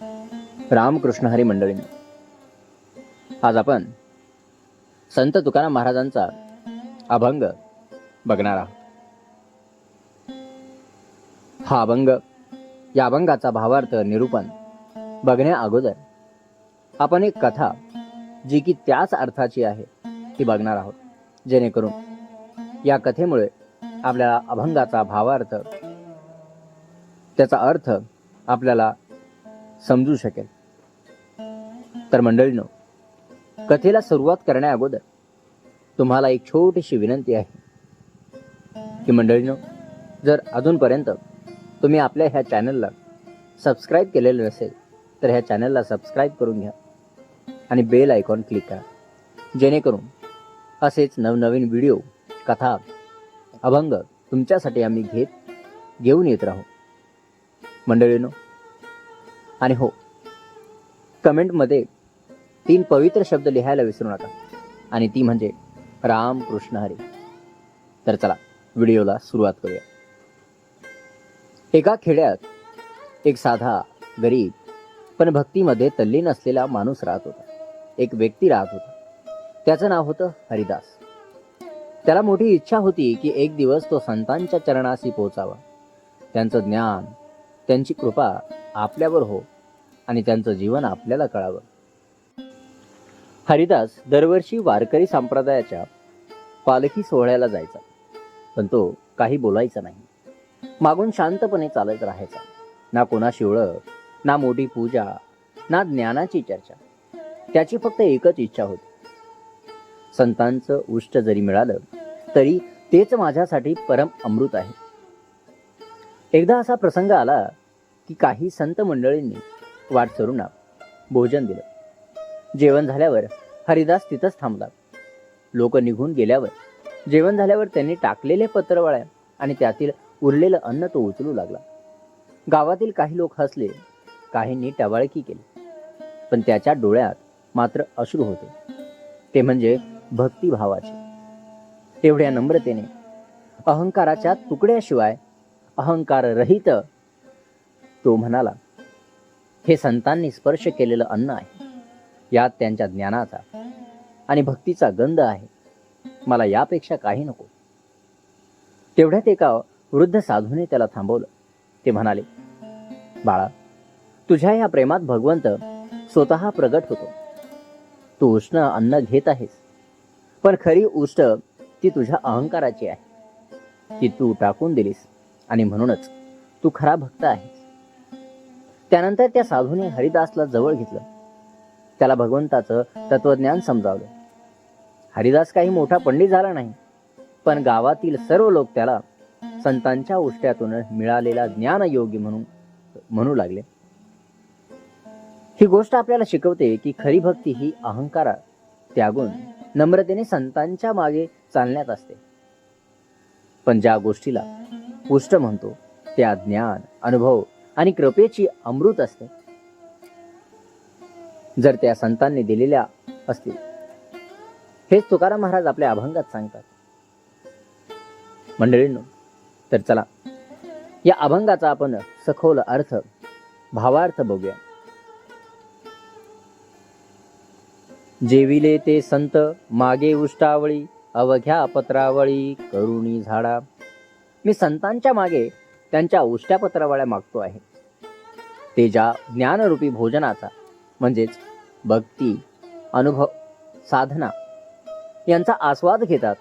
रामकृष्ण हरी मंडळींनो आज आपण संत तुकाराम महाराजांचा अभंग बघणार आहोत. हा अभंग या अभंगाचा भावार्थ निरूपण बघण्या अगोदर आपण एक कथा जी की त्याच अर्थाची आहे ती बघणार आहोत. जेणेकरून या कथेमुळे आपल्या अभंगाचा भावार्थ त्याचा अर्थ आपल्याला समजू शकेल. तर मंडळीनो कथेला सुरुवात करण्या अगोदर तुम्हाला एक छोटीशी विनंती आहे की मंडळीनो जर अजूनपर्यंत तुम्ही आपल्या ह्या चॅनलला सबस्क्राईब केलेलं नसेल तर ह्या चॅनलला सबस्क्राईब करून घ्या आणि बेल आयकॉन क्लिक करा. जेणेकरून असेच नवनवीन व्हिडिओ कथा अभंग तुमच्यासाठी आम्ही घेत घेऊन येत राहू. मंडळीनो आणि हो कमेंटमध्ये तीन पवित्र शब्द लिहायला विसरू नका. आणि ती म्हणजे राम कृष्ण हरी. तर चला व्हिडिओला सुरुवात करूया. एका खेड्यात एक साधा गरीब पण भक्तीमध्ये तल्लीन असलेला माणूस राहत होता. एक व्यक्ती राहत होता. त्याचं नाव होतं हरिदास. त्याला मोठी इच्छा होती की एक दिवस तो संतांच्या चरणाशी पोहोचावा. त्यांचं ज्ञान त्यांची कृपा आपल्यावर हो आणि त्यांचं जीवन आपल्याला कळावं. हरिदास दरवर्षी वारकरी संप्रदायाच्या पालखी सोहळ्याला जायचा पण तो काही बोलायचा नाही. मागून शांतपणे चालत राहायचा. ना कोणाशी ओळख ना मोठी पूजा ना ज्ञानाची चर्चा. त्याची फक्त एकच इच्छा होती. संतांचं उष्ट जरी मिळालं तरी तेच माझ्यासाठी परम अमृत आहे. एकदा असा प्रसंग आला की काही संत मंडळींनी वाट वाटसरूंना भोजन दिलं. जेवण झाल्यावर हरिदास तिथंच थांबला. लोक निघून गेल्यावर जेवण झाल्यावर त्यांनी टाकलेले पत्रवळ्या आणि त्यातील उरलेलं अन्न तो उचलू लागला. गावातील काही लोक हसले काहींनी टवाळकी केली पण त्याच्या डोळ्यात मात्र अश्रू होते. ते म्हणजे भक्तिभावाचे. तेवढ्या नम्रतेने अहंकाराच्या तुकड्याशिवाय अहंकार रहित तो म्हणाला हे संतांनी स्पर्श केलेलं अन्न आहे. यात त्यांच्या ज्ञानाचा आणि भक्तीचा गंध आहे. मला यापेक्षा काही नको. तेवढ्यात एका वृद्ध साधूने त्याला थांबवलं. ते म्हणाले बाळा तुझ्या या प्रेमात भगवंत स्वतः प्रगट होतो. तू उष्ण अन्न घेत आहेस. पण खरी उष्ट ती तुझ्या अहंकाराची आहे. ती तू टाकून दिलीस आणि म्हणूनच तू खरा भक्त आहेस. त्यानंतर त्या साधूने हरिदासला जवळ घेतलं. त्याला भगवंताचं तत्वज्ञान समजावलं. हरिदास काही मोठा पंडित झाला नाही पण गावातील सर्व लोक त्याला संतांच्या उष्ट्यातून मिळालेला ज्ञानयोगी म्हणून म्हणू लागले. ही गोष्ट आपल्याला शिकवते की खरी भक्ती ही अहंकारा त्यागून नम्रतेने संतांच्या मागे चालण्यात असते. पण ज्या गोष्टीला पुष्ट म्हणतो त्या ज्ञान अनुभव आणि कृपेची अमृत असते. जर त्या संतांनी दिलेल्या असतील. हेच तुकाराम महाराज आपल्या अभंगात सांगतात. मंडळींनो तर चला या अभंगाचा आपण सखोल अर्थ भावार्थ बघूया. जेविले ते संत मागे उष्टावळी अवघ्या पत्रावळी करुणी झाडा. मी संतांच्या मागे त्यांच्या उष्ट्या पत्रावळ्या मागतो आहे. ते ज्या ज्ञानरूपी भोजनाचा म्हणजेच भक्ती अनुभव साधना यांचा आस्वाद घेतात.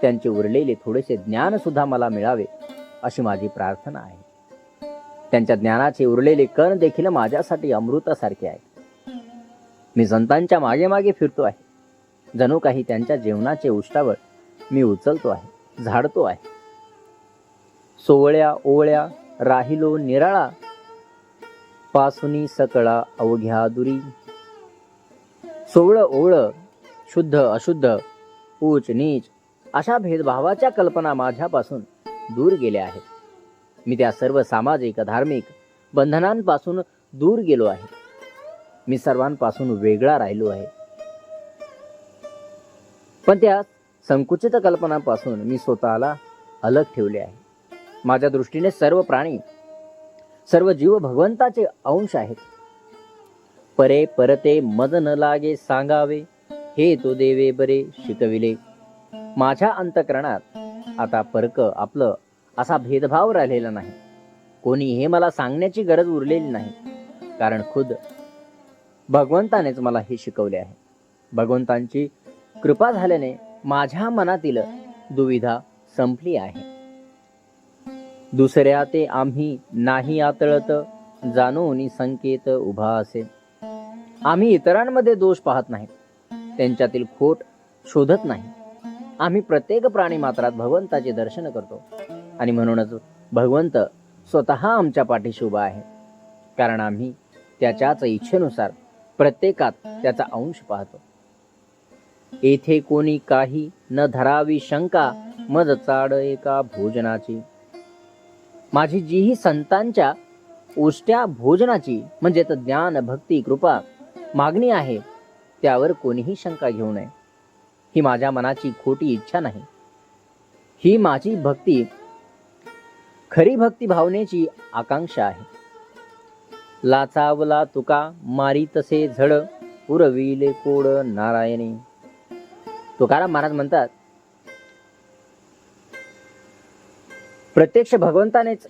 त्यांचे उरलेले थोडेसे ज्ञानसुद्धा मला मिळावे अशी माझी प्रार्थना आहे. त्यांच्या ज्ञानाचे उरलेले कण देखील माझ्यासाठी अमृतासारखे आहे मी संतांच्या मागे मागे फिरतो आहे. जणू काही त्यांच्या जेवणाचे उष्टावर मी उचलतो आहे झाडतो आहे. सोवळ्या ओवळ्या राहिलो निराळा पासुनी सकळा अवघ्या दुरी. सोवळ ओवळ शुद्ध अशुद्ध ऊच नीच अशा भेदभावाच्या कल्पना माझ्यापासून दूर गेल्या आहेत. मी त्या सर्व सामाजिक धार्मिक बंधनांपासून दूर गेलो आहे. मी सर्वांपासून वेगळा राहिलो आहे. पण त्या संकुचित कल्पनापासून मी स्वतःला अलग ठेवले आहे. माझ्या दृष्टीने सर्व प्राणी सर्व जीव भगवंताचे अंश आहेत. परे परते मद न लागे सांगावे हे तो देवे बरे शिकविले. माझ्या अंतकरणात आता परक आपलं असा भेदभाव राहिलेला नाही. कोणी हे मला सांगण्याची गरज उरलेली नाही. कारण खुद भगवंतानेच मला हे शिकवले आहे. भगवंतांची कृपा झाल्याने माझ्या मनातील दुविधा संपली आहे. दुसऱ्या ते आम्ही नाही आतळत जाणून संकेत उभा असे. आम्ही इतरांमध्ये दोष पाहत नाही त्यांच्यातील खोट शोधत नाही. आम्ही प्रत्येक प्राणी मात्रात भगवंताचे दर्शन करतो आणि म्हणूनच भगवंत स्वतः आमच्या पाठीशी उभा आहे. कारण आम्ही त्याच्याच इच्छेनुसार प्रत्येकात त्याचा अंश पाहतो. येथे कोणी काही न धरावी शंका मज चाड एका भोजनाची. माझी जी ही संतांच्या उष्ट्या भोजनाची म्हणजे ज्ञान भक्ती कृपा मागणी आहे त्यावर कोणीही शंका घेऊ नये. ही माझ्या मनाची खोटी इच्छा नाही. ही माझी भक्ती खरी भक्ती भावनेची आकांक्षा आहे. लाचावला तुका मारी तसे झड उरविले कोड नारायणी. तुकाराम महाराज म्हणतात प्रत्यक्ष भगवंतानेच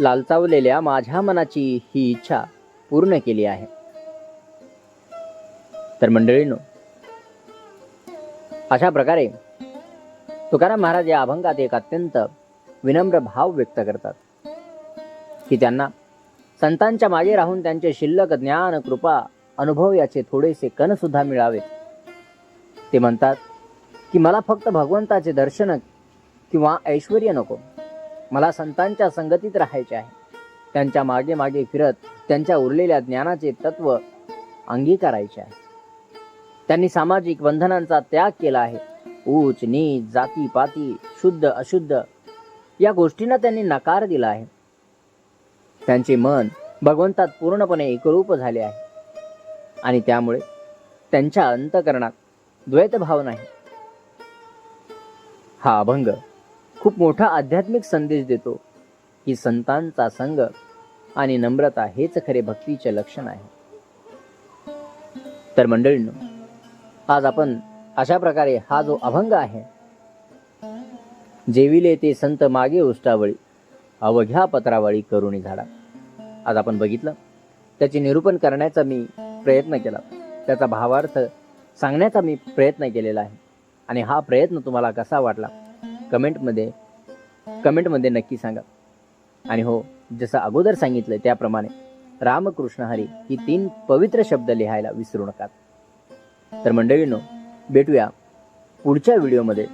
लालचावलेल्या माझ्या मनाची ही इच्छा पूर्ण केली आहे. तर मंडळींनो अशा प्रकारे तुकाराम महाराज या अभंगात एक अत्यंत विनम्र भाव व्यक्त करतात. की त्यांना संतांच्या मागे राहून त्यांचे शिल्लक ज्ञान कृपा अनुभव याचे थोडेसे कणसुद्धा मिळावेत. ते म्हणतात की मला फक्त भगवंताचे दर्शन किंवा ऐश्वर नको. मला संतांच्या संगतीत राहायचे आहे. त्यांच्या मागे मागे फिरत त्यांच्या उरलेल्या ज्ञानाचे तत्व अंगीकारायचे आहे. त्यांनी सामाजिक बंधनांचा त्याग केला आहे. ऊच नीच जाती पाती शुद्ध अशुद्ध या गोष्टींना त्यांनी नकार दिला आहे. त्यांचे मन भगवंतात पूर्णपणे एकरूप झाले आहे. आणि त्यामुळे त्यांच्या अंतकरणात द्वैतभाव नाही. हा अभंग खूप मोठा आध्यात्मिक संदेश देतो. की संतांचा संग आणि नम्रता हेच खरे भक्तीचे लक्षण आहे. तर मंडळींनो आज आपण अशा प्रकारे हा जो अभंग आहे जेविले ते संत मागे उष्टावळी अवघ्या पत्रावळी करुणी झाडा आज आपण बघितलं त्याचे निरूपण करण्याचा मी प्रयत्न केला. त्याचा भावार्थ सांगण्याचा मी प्रयत्न केलेला आहे. आणि हा प्रयत्न तुम्हाला कसा वाटला? कमेंटमध्ये कमेंटमध्ये नक्की सांगा. आणि हो जसं अगोदर सांगितलं त्याप्रमाणे रामकृष्ण हरी ही तीन पवित्र शब्द लिहायला विसरू नका. तर मंडळींनो भेटूया पुढच्या व्हिडिओमध्ये.